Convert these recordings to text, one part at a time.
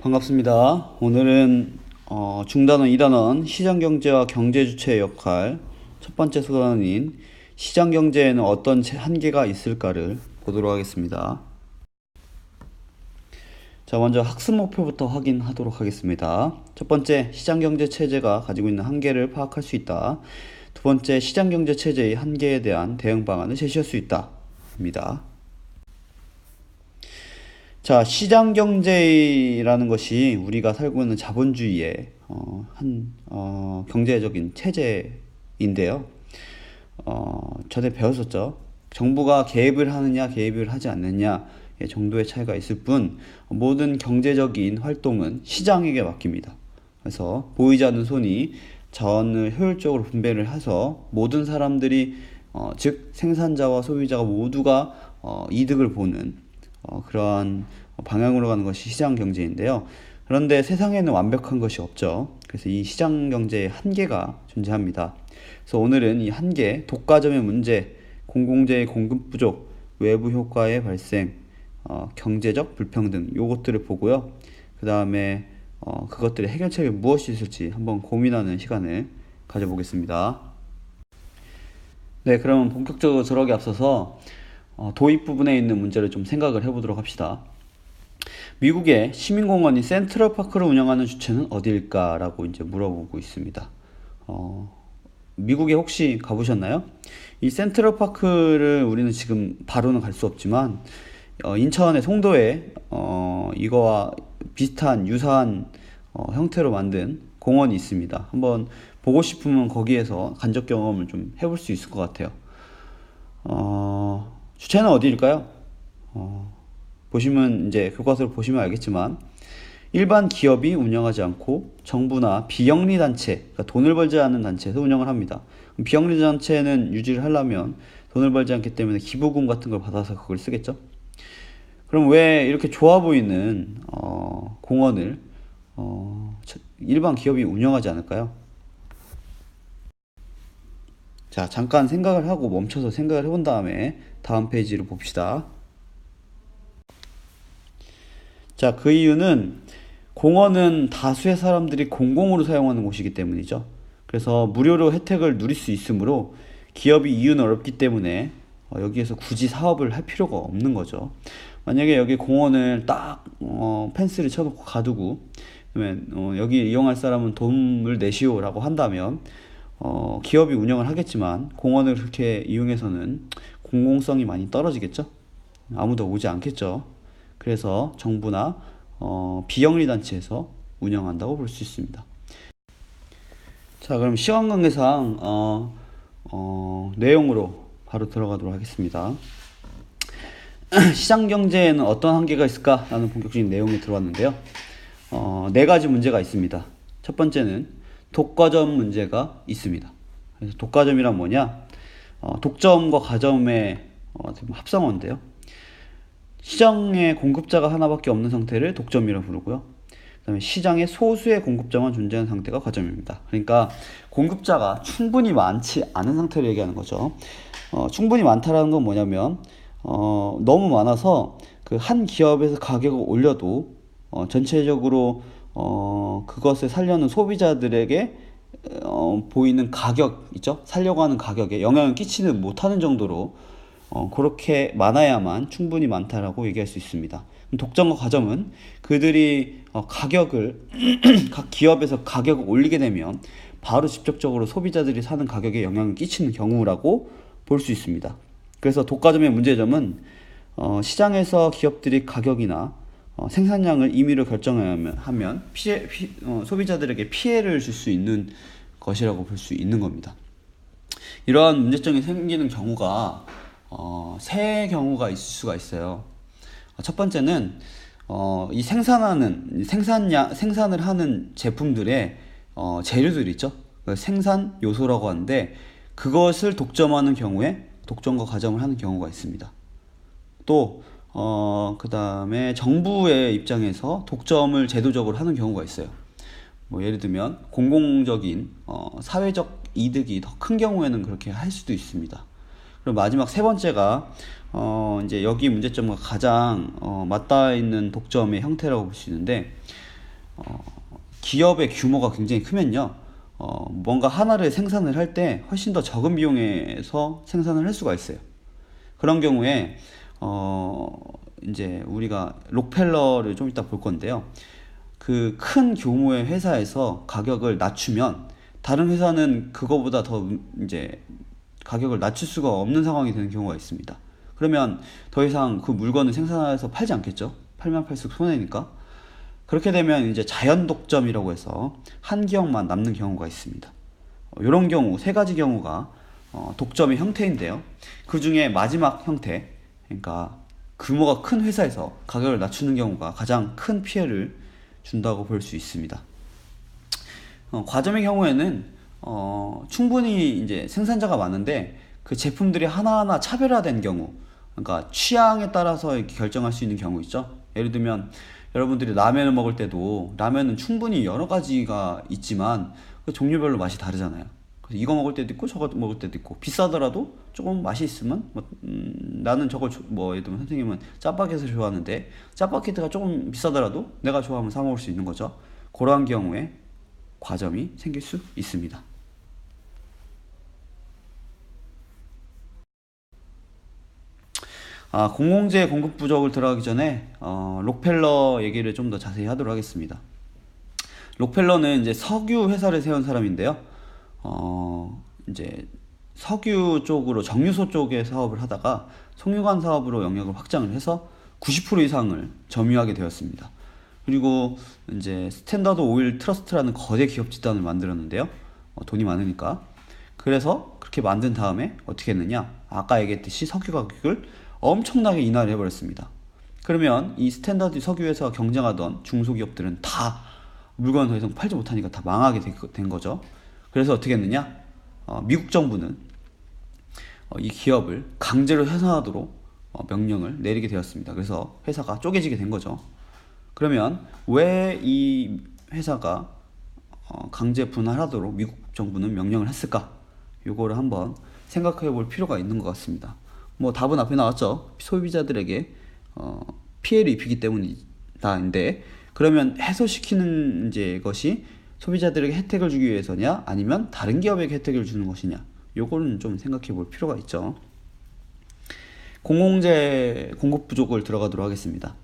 반갑습니다. 오늘은 어, 중단원 2단원 시장경제와 경제주체의 역할 첫 번째 소단인 시장경제에는 어떤 체- 한계가 있을까를 보도록 하겠습니다. 자, 먼저 학습 목표부터 확인하도록 하겠습니다. 첫 번째, 시장경제 체제가 가지고 있는 한계를 파악할 수 있다. 두 번째, 시장경제 체제의 한계에 대한 대응 방안을 제시할 수 있다. 입니다. 자, 시장 경제라는 것이 우리가 살고 있는 자본주의의 어, 한 어, 경제적인 체제인데요. 어, 전에 배웠었죠. 정부가 개입을 하느냐, 개입을 하지 않느냐 의 정도의 차이가 있을 뿐 모든 경제적인 활동은 시장에게 맡깁니다. 그래서 보이지 않는 손이 자원을 효율적으로 분배를 해서 모든 사람들이 어, 즉 생산자와 소비자가 모두가 어, 이득을 보는 어, 그러한 방향으로 가는 것이 시장 경제인데요. 그런데 세상에는 완벽한 것이 없죠. 그래서 이 시장 경제의 한계가 존재합니다. 그래서 오늘은 이 한계, 독과점의 문제, 공공재의 공급 부족, 외부 효과의 발생, 어, 경제적 불평등 요것들을 보고요. 그 다음에 어, 그것들의 해결책이 무엇이 있을지 한번 고민하는 시간을 가져보겠습니다. 네, 그러면 본격적으로 들어가기 앞서서 어, 도입 부분에 있는 문제를 좀 생각을 해보도록 합시다. 미국의 시민공원인 센트럴파크를 운영하는 주체는 어디일까라고 이제 물어보고 있습니다. 어, 미국에 혹시 가보셨나요? 이 센트럴파크를 우리는 지금 바로는 갈 수 없지만 어, 인천의 송도에 어, 이거와 비슷한 유사한 어, 형태로 만든 공원이 있습니다. 한번 보고 싶으면 거기에서 간접 경험을 좀 해볼 수 있을 것 같아요. 어, 주체는 어디일까요? 어, 보시면 이제 그것을 보시면 알겠지만 일반 기업이 운영하지 않고 정부나 비영리 단체, 그러니까 돈을 벌지 않는 단체에서 운영을 합니다. 비영리 단체는 유지를 하려면 돈을 벌지 않기 때문에 기부금 같은 걸 받아서 그걸 쓰겠죠. 그럼 왜 이렇게 좋아 보이는 어, 공원을 어, 저- 일반 기업이 운영하지 않을까요? 자, 잠깐 생각을 하고 멈춰서 생각을 해본 다음에 다음 페이지를 봅시다. 자, 그 이유는 공원은 다수의 사람들이 공공으로 사용하는 곳이기 때문이죠. 그래서 무료로 혜택을 누릴 수 있으므로 기업이 이유는 어렵기 때문에 어, 여기에서 굳이 사업을 할 필요가 없는 거죠. 만약에 여기 공원을 딱 어, 펜스를 쳐놓고 가두고 그러면 어, 여기 이용할 사람은 돈을 내시오라고 한다면 어, 기업이 운영을 하겠지만 공원을 그렇게 이용해서는 공공성이 많이 떨어지겠죠. 아무도 오지 않겠죠. 그래서 정부나 어, 비영리 단체에서 운영한다고 볼 수 있습니다. 자, 그럼 시간 관계상 어, 어, 내용으로 바로 들어가도록 하겠습니다. 시장 경제에는 어떤 한계가 있을까라는 본격적인 내용이 들어왔는데요. 어, 네 가지 문제가 있습니다. 첫 번째는 독과점 문제가 있습니다. 그래서 독과점이란 뭐냐? 어, 독점과 과점의 어, 합성어인데요. 시장에 공급자가 하나밖에 없는 상태를 독점이라고 부르고요. 그다음에 시장에 소수의 공급자만 존재하는 상태가 과점입니다. 그러니까 공급자가 충분히 많지 않은 상태를 얘기하는 거죠. 어, 충분히 많다라는 건 뭐냐면 어, 너무 많아서 그 한 기업에서 가격을 올려도 어, 전체적으로 어, 그것을 살려는 소비자들에게 어, 보이는 가격 있죠? 살려고 하는 가격에 영향을 끼치는 못하는 정도로 어, 그렇게 많아야만 충분히 많다라고 얘기할 수 있습니다. 독점과 과점은 그들이 어, 가격을 각 기업에서 가격을 올리게 되면 바로 직접적으로 소비자들이 사는 가격에 영향을 끼치는 경우라고 볼 수 있습니다. 그래서 독과점의 문제점은 어, 시장에서 기업들이 가격이나 어, 생산량을 임의로 결정하면 하면 피해, 피, 어, 소비자들에게 피해를 줄 수 있는 것이라고 볼 수 있는 겁니다. 이러한 문제점이 생기는 경우가 어, 세 경우가 있을 수가 있어요. 어, 첫 번째는 어, 이 생산하는 생산량 생산을 하는 제품들의 어, 재료들 있죠. 그 생산 요소라고 하는데 그것을 독점하는 경우에 독점과 과점을 하는 경우가 있습니다. 또, 어, 그 다음에 정부의 입장에서 독점을 제도적으로 하는 경우가 있어요. 뭐 예를 들면 공공적인 어, 사회적 이득이 더 큰 경우에는 그렇게 할 수도 있습니다. 그리고 마지막 세 번째가 어, 이제 여기 문제점과 가장 어, 맞닿아 있는 독점의 형태라고 볼 수 있는데 어, 기업의 규모가 굉장히 크면요. 어, 뭔가 하나를 생산을 할 때 훨씬 더 적은 비용에서 생산을 할 수가 있어요. 그런 경우에 어, 이제 우리가 록펠러를 좀 이따 볼 건데요. 그 큰 규모의 회사에서 가격을 낮추면 다른 회사는 그거보다 더 이제 가격을 낮출 수가 없는 상황이 되는 경우가 있습니다. 그러면 더 이상 그 물건을 생산해서 팔지 않겠죠? 팔면 팔수록 손해니까. 그렇게 되면 이제 자연 독점이라고 해서 한 기업만 남는 경우가 있습니다. 이런 경우 세 가지 경우가 어, 독점의 형태인데요. 그 중에 마지막 형태, 그러니까 규모가 큰 회사에서 가격을 낮추는 경우가 가장 큰 피해를 준다고 볼 수 있습니다. 어, 과점의 경우에는 어, 충분히 이제 생산자가 많은데 그 제품들이 하나하나 차별화된 경우, 그러니까 취향에 따라서 이렇게 결정할 수 있는 경우 있죠. 예를 들면 여러분들이 라면을 먹을 때도 라면은 충분히 여러 가지가 있지만 그 종류별로 맛이 다르잖아요. 이거 먹을 때도 있고 저거 먹을 때도 있고 비싸더라도 조금 맛이 있으면 뭐, 음, 나는 저걸 조- 뭐 예를 들면 선생님은 짜파게티를 좋아하는데 짜파게티가 조금 비싸더라도 내가 좋아하면 사 먹을 수 있는 거죠. 그러한 경우에 과점이 생길 수 있습니다. 아, 공공재 공급 부족을 들어가기 전에 어, 록펠러 얘기를 좀 더 자세히 하도록 하겠습니다. 록펠러는 이제 석유 회사를 세운 사람인데요. 어, 이제 석유 쪽으로 정유소 쪽의 사업을 하다가 송유관 사업으로 영역을 확장을 해서 90% 이상을 점유하게 되었습니다. 그리고 이제 스탠다드 오일 트러스트라는 거대 기업 집단을 만들었는데요. 어, 돈이 많으니까. 그래서 그렇게 만든 다음에 어떻게 했느냐? 아까 얘기했듯이 석유 가격을 엄청나게 인하를 해버렸습니다. 그러면 이 스탠다드 석유 회사와 경쟁하던 중소기업들은 다 물건을 더 이상 팔지 못하니까 다 망하게 된 거죠. 그래서 어떻게 했느냐? 어, 미국 정부는 어, 이 기업을 강제로 해산하도록 어, 명령을 내리게 되었습니다. 그래서 회사가 쪼개지게 된 거죠. 그러면 왜 이 회사가 어, 강제 분할하도록 미국 정부는 명령을 했을까? 요거를 한번 생각해 볼 필요가 있는 것 같습니다. 뭐 답은 앞에 나왔죠. 소비자들에게 어, 피해를 입히기 때문이다인데 그러면 해소시키는 이제 것이 소비자들에게 혜택을 주기 위해서냐 아니면 다른 기업에게 혜택을 주는 것이냐 요거는 좀 생각해 볼 필요가 있죠. 공공재 공급 부족을 들어가도록 하겠습니다.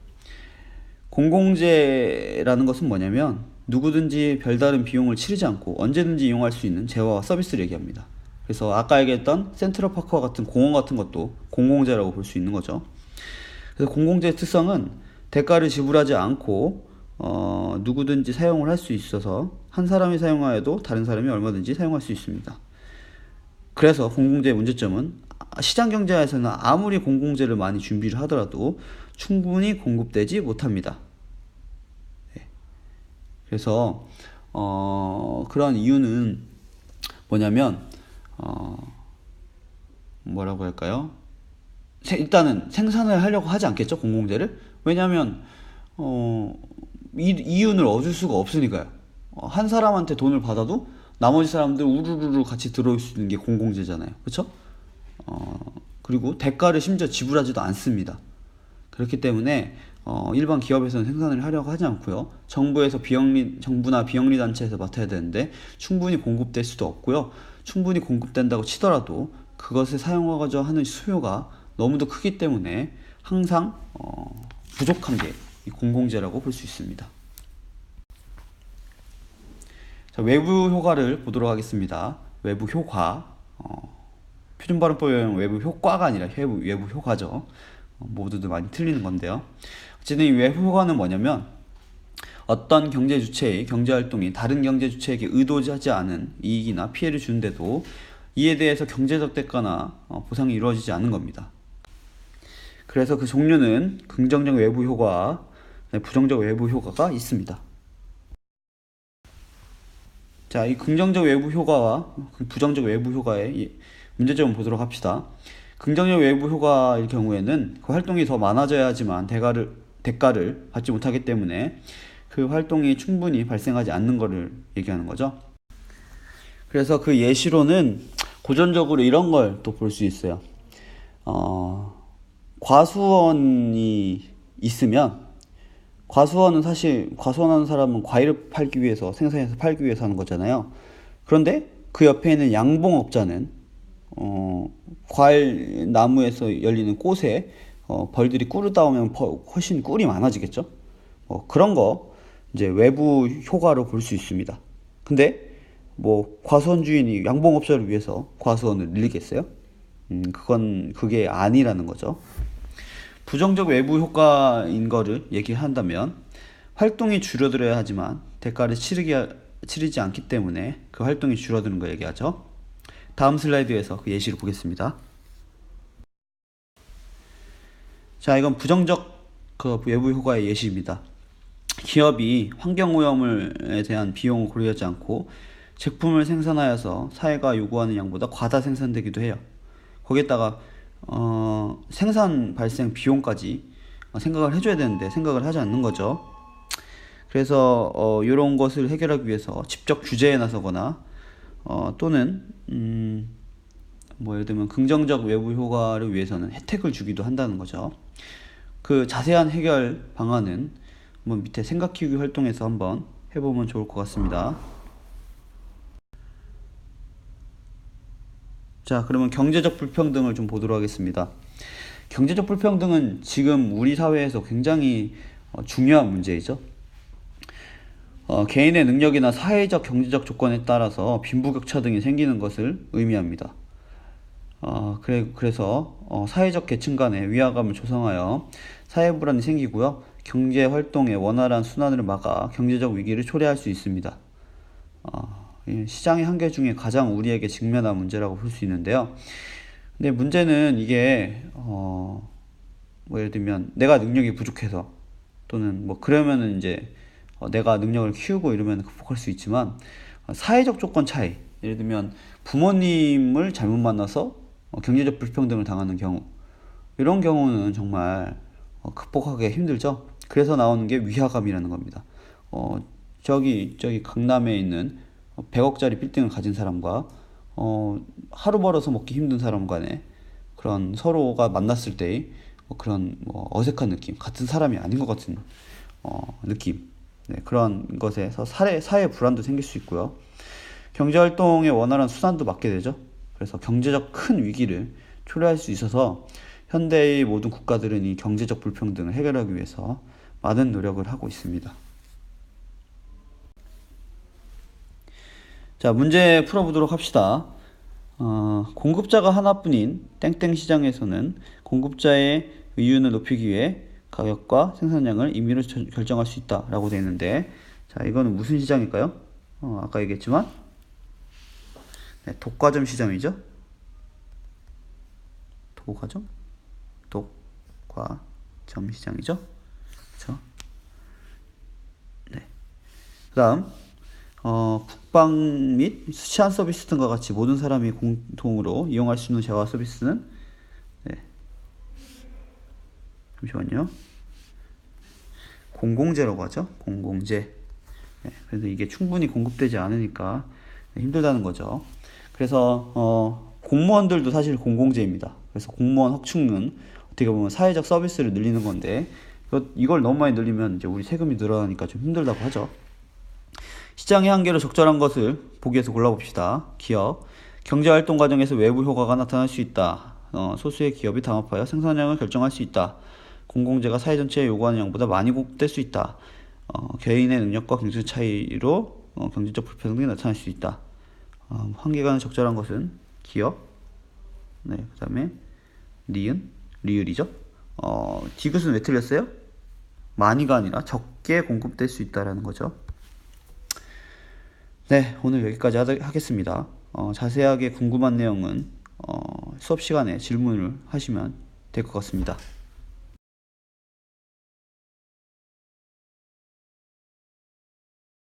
공공재라는 것은 뭐냐면 누구든지 별다른 비용을 치르지 않고 언제든지 이용할 수 있는 재화와 서비스를 얘기합니다. 그래서 아까 얘기했던 센트럴 파크와 같은 공원 같은 것도 공공재라고 볼 수 있는 거죠. 그래서 공공재의 특성은 대가를 지불하지 않고 어, 누구든지 사용을 할 수 있어서 한 사람이 사용하여도 다른 사람이 얼마든지 사용할 수 있습니다. 그래서 공공재의 문제점은 시장 경제에서는 아무리 공공재를 많이 준비를 하더라도 충분히 공급되지 못합니다. 네. 그래서 어, 그런 이유는 뭐냐면 어, 뭐라고 할까요? 세- 일단은 생산을 하려고 하지 않겠죠 공공재를 왜냐하면 어, 이, 이윤을 얻을 수가 없으니까요 어, 한 사람한테 돈을 받아도 나머지 사람들 우르르르 같이 들어올 수 있는 게 공공재잖아요 그렇죠? 어, 그리고 대가를 심지어 지불하지도 않습니다 그렇기 때문에 어, 일반 기업에서는 생산을 하려고 하지 않고요. 정부에서 비영리 정부나 비영리 단체에서 맡아야 되는데 충분히 공급될 수도 없고요. 충분히 공급된다고 치더라도 그것을 사용하고자 하는 수요가 너무도 크기 때문에 항상 어, 부족한 게이 공공재라고 볼 수 있습니다. 자, 외부 효과를 보도록 하겠습니다. 외부 효과 어, 표준 발음법에 의하면 외부 효과가 아니라 외부, 외부 효과죠. 어, 모두들 많이 틀리는 건데요. 어쨌든 이 외부 효과는 뭐냐면 어떤 경제 주체의 경제 활동이 다른 경제 주체에게 의도하지 않은 이익이나 피해를 주는데도 이에 대해서 경제적 대가나 어, 보상이 이루어지지 않는 겁니다. 그래서 그 종류는 긍정적 외부 효과, 네, 부정적 외부 효과가 있습니다. 자, 이 긍정적 외부 효과와 그 부정적 외부 효과의 이 문제점을 보도록 합시다. 긍정적 외부 효과일 경우에는 그 활동이 더 많아져야지만 대가를 대가를 받지 못하기 때문에 그 활동이 충분히 발생하지 않는 것을 얘기하는 거죠. 그래서 그 예시로는 고전적으로 이런 걸 또 볼 수 있어요. 어, 과수원이 있으면 과수원은 사실 과수원하는 사람은 과일을 팔기 위해서 생산해서 팔기 위해서 하는 거잖아요. 그런데 그 옆에 있는 양봉업자는 어, 과일 나무에서 열리는 꽃에 어, 벌들이 꿀을 따오면 벌- 훨씬 꿀이 많아지겠죠. 어, 그런 거 이제 외부 효과로 볼 수 있습니다. 근데 뭐 과수원 주인이 양봉업자를 위해서 과수원을 늘리겠어요? 음, 그건 그게 아니라는 거죠. 부정적 외부 효과인 거를 얘기한다면 활동이 줄어들어야 하지만 대가를 치르기, 치르지 않기 때문에 그 활동이 줄어드는 거 얘기하죠. 다음 슬라이드에서 그 예시를 보겠습니다. 자, 이건 부정적 그 외부 효과의 예시입니다. 기업이 환경오염에 대한 비용을 고려하지 않고 제품을 생산하여서 사회가 요구하는 양보다 과다 생산되기도 해요. 거기에다가 어, 생산 발생 비용까지 어, 생각을 해줘야 되는데 생각을 하지 않는 거죠. 그래서 어, 이런 것을 해결하기 위해서 직접 규제에 나서거나 어, 또는 음, 뭐 예를 들면 긍정적 외부 효과를 위해서는 혜택을 주기도 한다는 거죠. 그 자세한 해결 방안은 한번 밑에 생각 키우기 활동에서 한번 해보면 좋을 것 같습니다. 자, 그러면 경제적 불평등을 좀 보도록 하겠습니다. 경제적 불평등은 지금 우리 사회에서 굉장히 어, 중요한 문제이죠. 어, 개인의 능력이나 사회적 경제적 조건에 따라서 빈부격차 등이 생기는 것을 의미합니다. 어, 그래, 그래서 어, 사회적 계층 간의 위화감을 조성하여 사회 불안이 생기고요. 경제 활동의 원활한 순환을 막아 경제적 위기를 초래할 수 있습니다. 어, 이 시장의 한계 중에 가장 우리에게 직면한 문제라고 볼 수 있는데요. 근데 문제는 이게 어, 뭐 예를 들면 내가 능력이 부족해서 또는 뭐 그러면은 이제 어, 내가 능력을 키우고 이러면 극복할 수 있지만 어, 사회적 조건 차이 예를 들면 부모님을 잘못 만나서 어, 경제적 불평등을 당하는 경우 이런 경우는 정말 어, 극복하기 힘들죠. 그래서 나오는 게 위화감이라는 겁니다. 어, 저기 저기 강남에 있는 100억짜리 빌딩을 가진 사람과 어, 하루 벌어서 먹기 힘든 사람 간에 그런 서로가 만났을 때의 뭐 그런 뭐 어색한 느낌, 같은 사람이 아닌 것 같은 어, 느낌, 네, 그런 것에서 사회, 사회 불안도 생길 수 있고요. 경제 활동의 원활한 순환도 막게 되죠. 그래서 경제적 큰 위기를 초래할 수 있어서 현대의 모든 국가들은 이 경제적 불평등을 해결하기 위해서 많은 노력을 하고 있습니다. 자, 문제 풀어보도록 합시다. 어, 공급자가 하나뿐인 땡땡 시장에서는 공급자의 의윤을 높이기 위해 가격과 생산량을 임의로 저- 결정할 수 있다라고 되어 있는데, 자, 이거는 무슨 시장일까요? 어, 아까 얘기했지만, 네, 독과점 시장이죠. 독과점? 독과점 시장이죠. 그렇죠? 네. 그다음 어, 국방 및 수치한 서비스 등과 같이 모든 사람이 공통으로 이용할 수 있는 재화 서비스는 네. 잠시만요. 공공재라고 하죠. 공공재. 네, 그래서 이게 충분히 공급되지 않으니까 힘들다는 거죠. 그래서 어, 공무원들도 사실 공공재입니다. 그래서 공무원 확충은 어떻게 보면 사회적 서비스를 늘리는 건데 이걸 너무 많이 늘리면 이제 우리 세금이 늘어나니까 좀 힘들다고 하죠. 시장의 한계로 적절한 것을 보기에서 골라봅시다. 기업. 경제활동 과정에서 외부 효과가 나타날 수 있다. 어, 소수의 기업이 담합하여 생산량을 결정할 수 있다. 공공재가 사회 전체에 요구하는 양보다 많이 공급될 수 있다. 어, 개인의 능력과 경제 차이로 어, 경제적 불평등이 나타날 수 있다. 어, 한계가 적절한 것은 기업. 네, 그 다음에 니은, 리을이죠. 어, 디귿은 왜 틀렸어요? 많이가 아니라 적게 공급될 수 있다라는 거죠. 네, 오늘 여기까지 하겠습니다. 어, 자세하게 궁금한 내용은 어, 수업 시간에 질문을 하시면 될 것 같습니다.